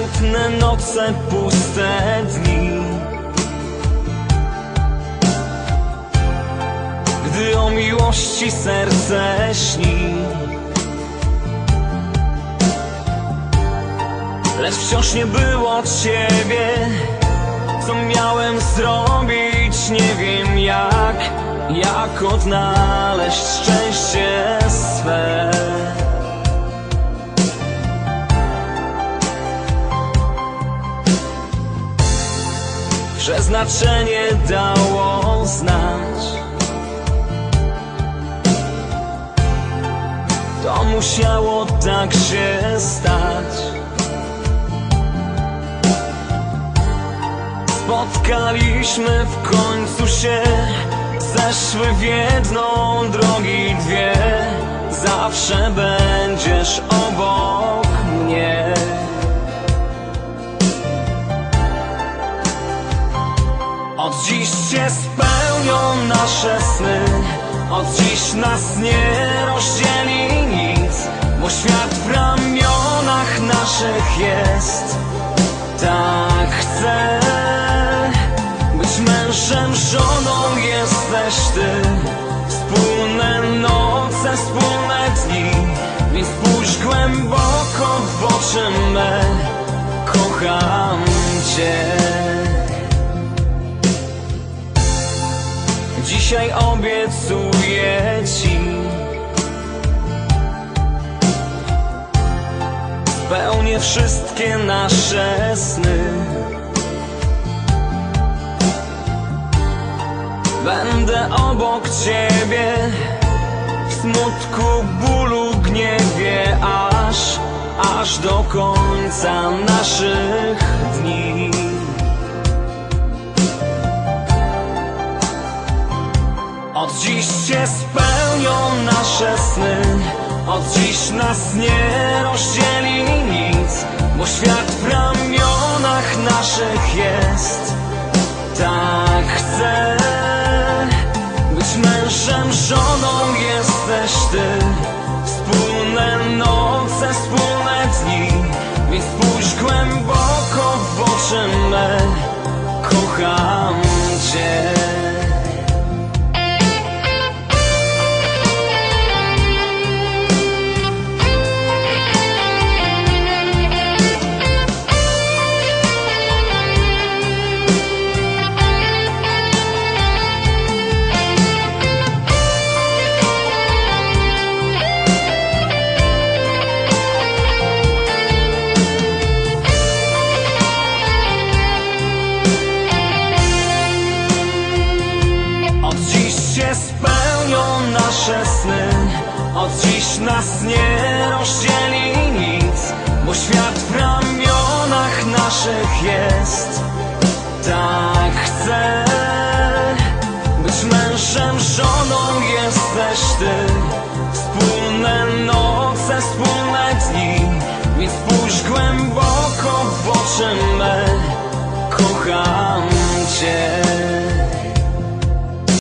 Smutne noce, puste dni. Gdy o miłości serce śni. Lecz wciąż nie było ciebie Co miałem zrobić, nie wiem jak. Jak odnaleźć szczęście swe Przeznaczenie dało znać. To musiało tak się stać. Spotkaliśmy w końcu się Zeszły w jedną drogi dwie. Zawsze będziesz obok spełnią nasze sny. Od dziś nas nie rozdzieli nic Bo świat w ramionach naszych jest. Tak chcę Być mężem, żoną jesteś ty. Wspólne noce, wspólne dni Więc spójrz głęboko w oczy me. Kocham cię Dzisiaj obiecuję ci Spełnię wszystkie nasze sny. Będę obok ciebie W smutku, bólu, gniewie Aż, aż do końca naszych dni spełnią nasze sny. Od dziś nas nie rozdzieli nic Bo świat w ramionach naszych jest. Tak chcę Być mężem, żoną jesteś ty. Wspólne noce, wspólne dni Więc spójrz głęboko w oczy me Kocham nas nie rozdzieli nic Bo świat w ramionach naszych jest. Tak chcę.